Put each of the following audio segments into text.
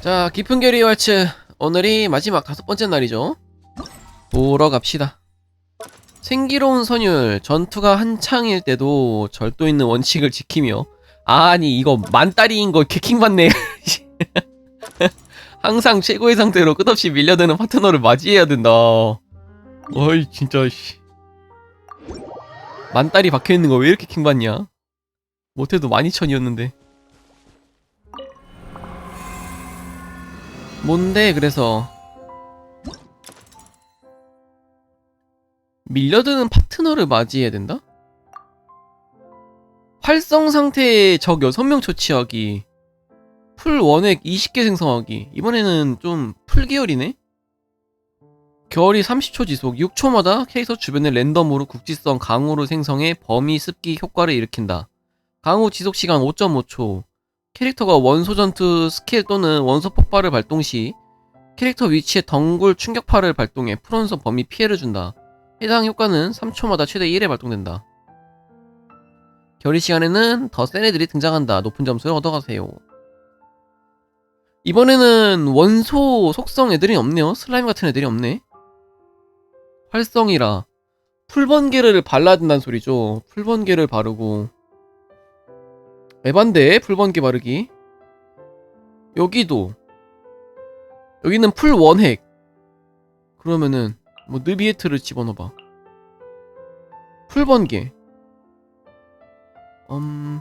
자, 깊은 결의 왈츠. 오늘이 마지막 다섯 번째 날이죠. 보러 갑시다. 생기로운 선율, 전투가 한창일 때도 절도 있는 원칙을 지키며. 아니 이거 만다리인 거 개킹받네. 항상 최고의 상태로 끝없이 밀려드는 파트너를 맞이해야 된다. 어이 진짜 씨. 만다리 박혀있는 거 왜 이렇게 킹받냐? 못해도 12,000이었는데 뭔데 그래서 밀려드는 파트너를 맞이해야 된다? 활성 상태의 적 6명 처치하기 풀 원액 20개 생성하기 이번에는 좀 풀 계열이네? 결이 30초 지속 6초마다 캐릭터 주변에 랜덤으로 국지성 강우로 생성해 범위 습기 효과를 일으킨다 강우 지속시간 5.5초 캐릭터가 원소 전투 스킬 또는 원소 폭발을 발동 시 캐릭터 위치에 덩굴 충격파를 발동해 풀원소 범위 피해를 준다 해당 효과는 3초마다 최대 1회 발동된다. 결의 시간에는 더 센 애들이 등장한다. 높은 점수를 얻어가세요. 이번에는 원소 속성 애들이 없네요. 슬라임 같은 애들이 없네. 활성이라 풀번개를 발라야 된다는 소리죠. 풀번개를 바르고 에반데 풀번개 바르기. 여기도. 여기는 풀 원핵. 그러면은 뭐 느비에트를 집어넣어봐. 풀번개. 음.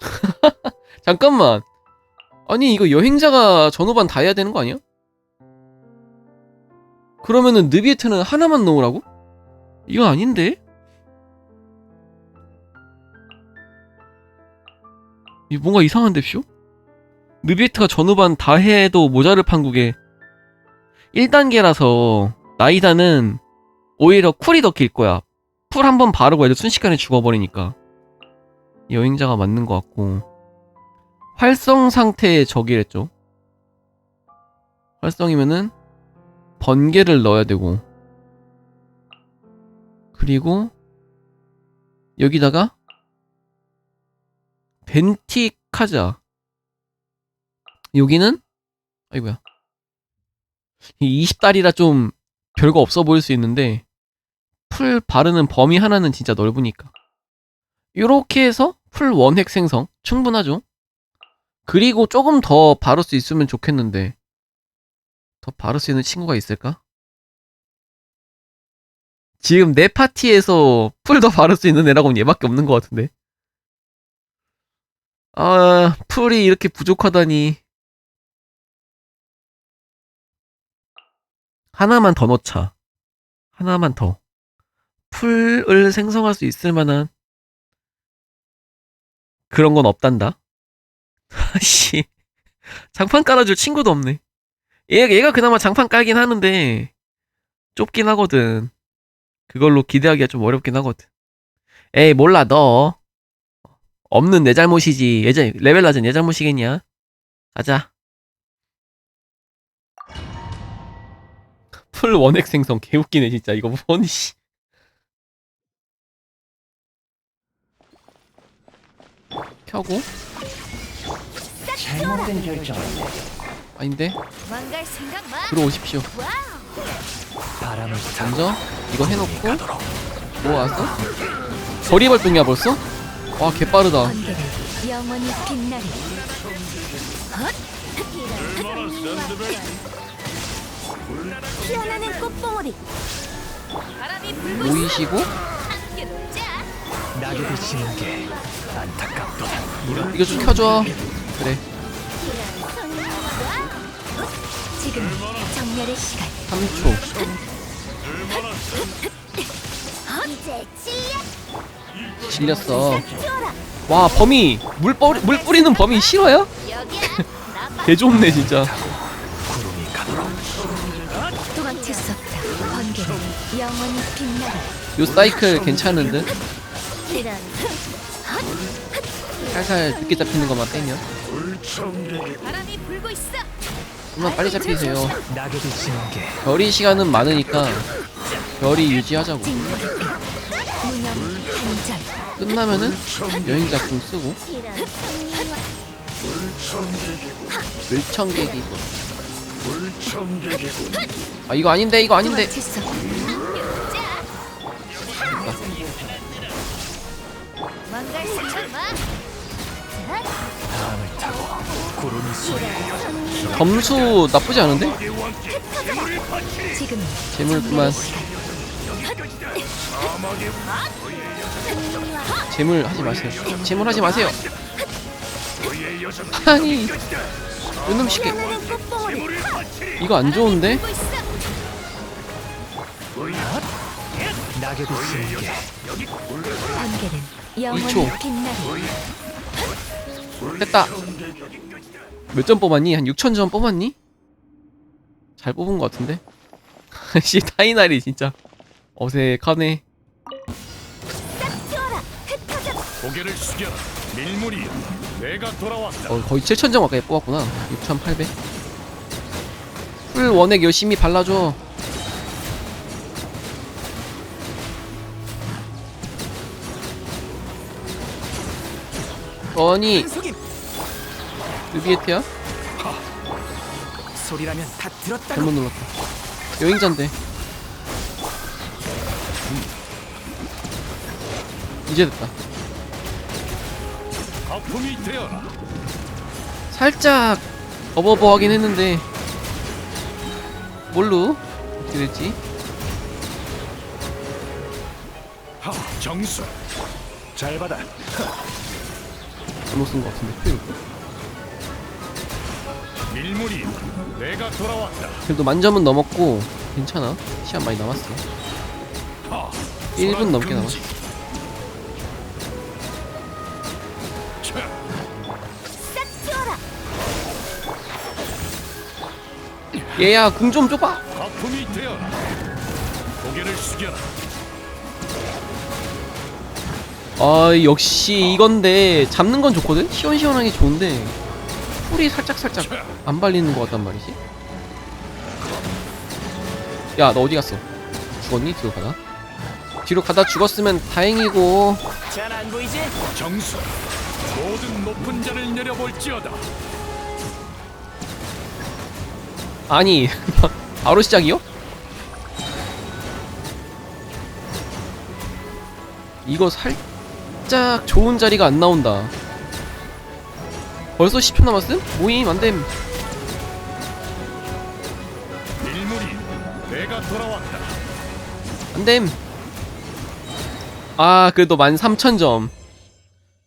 잠깐만. 아니 이거 여행자가 전후반 다 해야 되는 거 아니야? 그러면은 느비에트는 하나만 넣으라고? 이거 아닌데? 뭔가 이상한데 쇼? 느비에트가 전후반 다 해도 모자를 판국에 1단계라서 나이다는 오히려 쿨이 더 길 거야. 쿨한번 바르고 애들 순식간에 죽어버리니까. 여행자가 맞는 것 같고. 활성 상태의 적이랬죠. 활성이면은 번개를 넣어야 되고. 그리고 여기다가 벤티카자. 여기는 아이고야. 이 20달이라 좀 별거 없어 보일 수 있는데 풀 바르는 범위 하나는 진짜 넓으니까 이렇게 해서 풀 원핵 생성 충분하죠 그리고 조금 더 바를 수 있으면 좋겠는데 더 바를 수 있는 친구가 있을까? 지금 내 파티에서 풀 더 바를 수 있는 애라고는 얘밖에 없는 것 같은데 아 풀이 이렇게 부족하다니 하나만 더 넣자. 하나만 더. 풀을 생성할 수 있을 만한 그런 건 없단다. 씨. 장판 깔아줄 친구도 없네. 얘, 얘가 그나마 장판 깔긴 하는데 좁긴 하거든. 그걸로 기대하기가 좀 어렵긴 하거든. 에이 몰라 너. 없는 내 잘못이지. 예전 레벨 낮은 내 잘못이겠냐? 가자. 풀 원액 생성 개웃기네 진짜 이거 뭔 씨. 켜고 잘못된 결정. 아닌데 망갈 생각 마. 들어오십시오 바람을 타 먼저 이거 해놓고 모아서 거리 발동이야 벌써? 와 개빠르다 영원히 빛나리. 피어나는 꽃봉오리. 바람이 불고 모이시고 함께 놀자. 낙엽이 지는 게 안타깝도다. 이런 이거 좀 켜줘 그래 지금 정렬의 시간. 3초 이제 찔려 질렸어. 와 범위 물, 뿌리, 물 뿌리는 범위. 나 개 좋네 진짜. 요 사이클 괜찮은 듯 이런 살살 늦게 잡히는 것만 빼면 바람이 빨리 잡히세요 낙엽이 시간은 많으니까 별이 유지하자고. 끝나면은 여행자 궁 쓰고 이런 물청객이군 아 이거 아닌데 이거 아닌데 없다. 망갈 생각 마. 점수 나쁘지 않은데? 지금 재물 그만 재물 하지 마세요 재물 하지 마세요 아니 이놈 꽃봉오리 이거 안 좋은데? 낙엽이 게 영원히. 빛나리. 됐다 몇 점 뽑았니? 한 6천 점 뽑았니? 잘 뽑은 것 같은데? 씨 타이날이 진짜 어색하네 고개를 숙여라. 밀물이여 내가 돌아왔다. 어, 거의 7천 점 가까이 뽑았구나. 6,800 풀 원액 열심히 발라줘. 아니 루비에트야? 소리라면 다 들었다고. 잘못 눌렀다. 여행자인데. 이제 됐다 거품이 되어라. 살짝 어버버하긴 했는데 뭘로 어떻게 됐지? 하 정수. 잘 받아. 잘못 쓴 것 같은데. 표현 밀물이여 내가 돌아왔다. 그래도 만점은 넘었고 괜찮아. 시간 많이 남았어. 하 1분 넘게. 차, 얘야 궁 좀 줘봐 거품이 되어라 고개를 숙여라 아 역시 이건데 잡는 건 좋거든? 시원시원하게 좋은데 풀이 살짝살짝 안 발리는 것 같단 말이지 야 너 어디 갔어? 죽었니? 뒤로 가다 뒤로 가다 죽었으면 다행이고 잘 안 보이지? 정수 모든 높은 자를 내려볼지어다 아니 바로 시작이요? 이거 살짝 좋은 자리가 안 나온다. 벌써 10초 남았음? 모임 안됨. 안됨. 아 그래도 13,000점.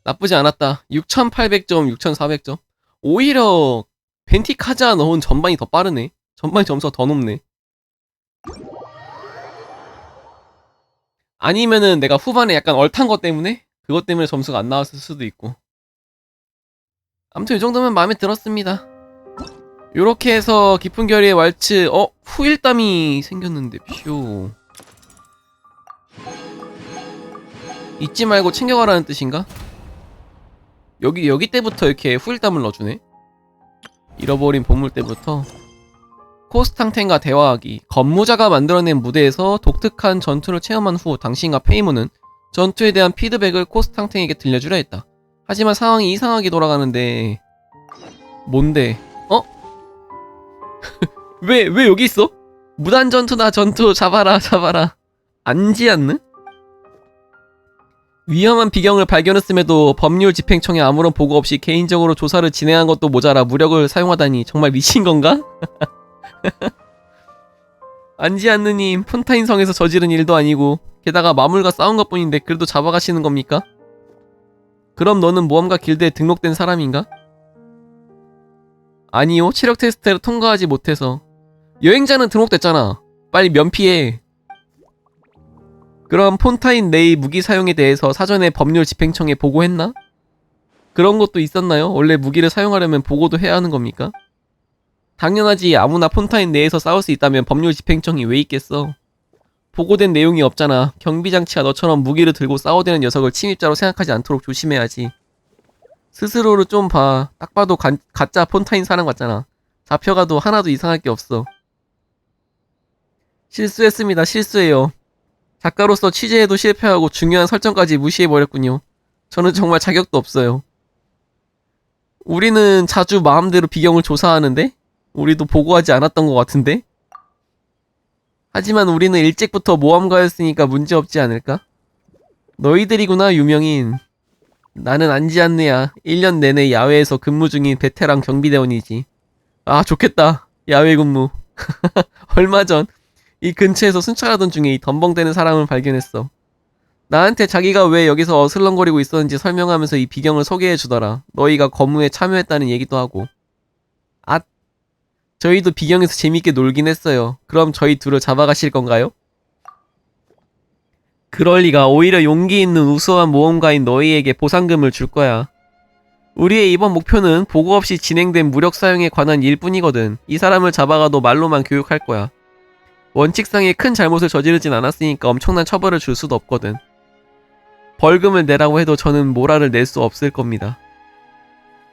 나쁘지 않았다. 6,800점 6,400점. 오히려 벤티 카자 넣은 전반이 더 빠르네 전반 점수가 더 높네 아니면은 내가 후반에 약간 얼탄 것 때문에 그것 때문에 점수가 안 나왔을 수도 있고 아무튼 이 정도면 마음에 들었습니다 요렇게 해서 깊은 결의의 왈츠 어? 후일담이 생겼는데 퓨 잊지 말고 챙겨가라는 뜻인가? 여기 여기 때부터 이렇게 후일담을 넣어주네. 잃어버린 보물 때부터 코스탕텐과 대화하기. 건무자가 만들어낸 무대에서 독특한 전투를 체험한 후 당신과 페이모는 전투에 대한 피드백을 코스탕텐에게 들려주려 했다. 하지만 상황이 이상하게 돌아가는데 뭔데? 어? 왜 왜 여기 있어? 무단 전투다 전투 잡아라 잡아라. 안지 않는? 위험한 비경을 발견했음에도 법률 집행청에 아무런 보고 없이 개인적으로 조사를 진행한 것도 모자라 무력을 사용하다니 정말 미친 건가? 안지 않느님 폰타인 성에서 저지른 일도 아니고 게다가 마물과 싸운 것뿐인데 그래도 잡아가시는 겁니까? 그럼 너는 모험가 길드에 등록된 사람인가? 아니요 체력 테스트를 통과하지 못해서 여행자는 등록됐잖아 빨리 면피해 그럼 폰타인 내의 무기 사용에 대해서 사전에 법률 집행청에 보고했나? 그런 것도 있었나요? 원래 무기를 사용하려면 보고도 해야 하는 겁니까? 당연하지 아무나 폰타인 내에서 싸울 수 있다면 법률 집행청이 왜 있겠어? 보고된 내용이 없잖아. 경비장치가 너처럼 무기를 들고 싸워대는 녀석을 침입자로 생각하지 않도록 조심해야지. 스스로를 좀 봐. 딱 봐도 가, 가짜 폰타인 사람 같잖아. 잡혀가도 하나도 이상할 게 없어. 실수했습니다. 실수해요. 작가로서 취재에도 실패하고 중요한 설정까지 무시해버렸군요. 저는 정말 자격도 없어요. 우리는 자주 마음대로 비경을 조사하는데? 우리도 보고하지 않았던 것 같은데? 하지만 우리는 일찍부터 모험가였으니까 문제없지 않을까? 너희들이구나, 유명인. 나는 안지않느야 1년 내내 야외에서 근무 중인 베테랑 경비대원이지. 아, 좋겠다. 야외 근무. 얼마 전 이 근처에서 순찰하던 중에 이 덤벙대는 사람을 발견했어. 나한테 자기가 왜 여기서 어슬렁거리고 있었는지 설명하면서 이 비경을 소개해 주더라. 너희가 거무에 참여했다는 얘기도 하고. 아, 저희도 비경에서 재밌게 놀긴 했어요. 그럼 저희 둘을 잡아가실 건가요? 그럴 리가 오히려 용기 있는 우수한 모험가인 너희에게 보상금을 줄 거야. 우리의 이번 목표는 보고 없이 진행된 무력 사용에 관한 일뿐이거든. 이 사람을 잡아가도 말로만 교육할 거야. 원칙상의 큰 잘못을 저지르진 않았으니까 엄청난 처벌을 줄 수도 없거든. 벌금을 내라고 해도 저는 모라를 낼 수 없을 겁니다.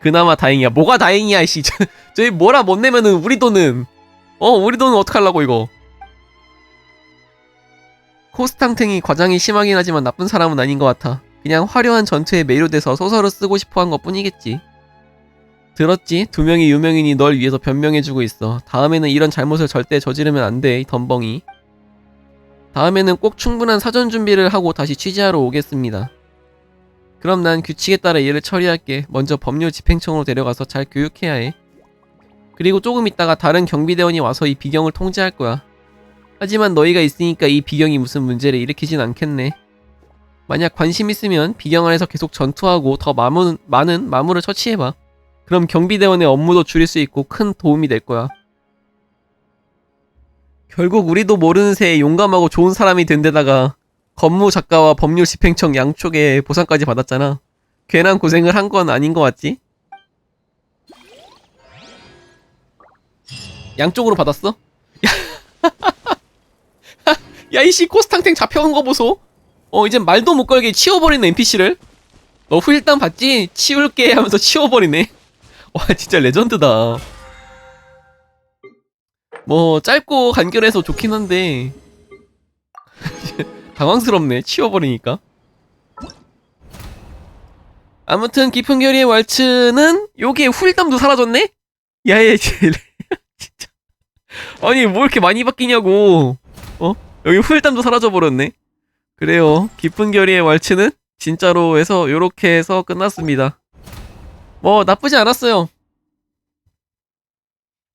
그나마 다행이야. 뭐가 다행이야, 이씨. 저- 저희 모라 못 내면은 우리 돈은 어, 우리 돈은 어떡하려고 이거. 코스탕탱이 과장이 심하긴 하지만 나쁜 사람은 아닌 것 같아. 그냥 화려한 전투에 매료돼서 소설을 쓰고 싶어 한 것 뿐이겠지. 들었지? 두 명의 유명인이 널 위해서 변명해주고 있어. 다음에는 이런 잘못을 절대 저지르면 안 돼, 이 덤벙이. 다음에는 꼭 충분한 사전 준비를 하고 다시 취재하러 오겠습니다. 그럼 난 규칙에 따라 얘를 처리할게. 먼저 법률 집행청으로 데려가서 잘 교육해야 해. 그리고 조금 있다가 다른 경비대원이 와서 이 비경을 통제할 거야. 하지만 너희가 있으니까 이 비경이 무슨 문제를 일으키진 않겠네. 만약 관심 있으면 비경 안에서 계속 전투하고 더 마문, 많은 마물을 처치해봐. 그럼 경비대원의 업무도 줄일 수 있고 큰 도움이 될 거야. 결국 우리도 모르는 새에 용감하고 좋은 사람이 된 데다가 법무 작가와 법률 집행청 양쪽에 보상까지 받았잖아. 괜한 고생을 한 건 아닌 것 같지? 양쪽으로 받았어? 야 이씨 코스탕탱 잡혀간 거 보소? 어 이젠 말도 못 걸게 치워버리는 NPC를? 너 후일담 봤지? 치울게 하면서 치워버리네. 와 진짜 레전드다. 뭐 짧고 간결해서 좋긴 한데 당황스럽네 치워버리니까. 아무튼 깊은 결의의 왈츠는 요게 후일담도 사라졌네? 야얘 진짜 아니 뭐 이렇게 많이 바뀌냐고 어? 여기 후일담도 사라져버렸네 그래요 깊은 결의의 왈츠는 진짜로 해서 요렇게 해서 끝났습니다 뭐 나쁘지 않았어요.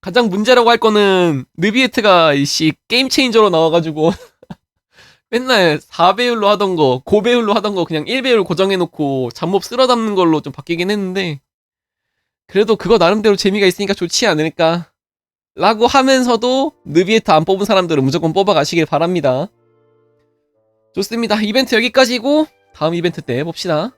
가장 문제라고 할 거는 느비에트가 이씨 게임 체인저로 나와가지고 맨날 4배율로 하던 거 고배율로 하던 거 그냥 1배율 고정해놓고 잡몹 쓸어 담는 걸로 좀 바뀌긴 했는데 그래도 그거 나름대로 재미가 있으니까 좋지 않을까? 라고 하면서도 느비에트 안 뽑은 사람들은 무조건 뽑아가시길 바랍니다. 좋습니다. 이벤트 여기까지고 다음 이벤트 때 봅시다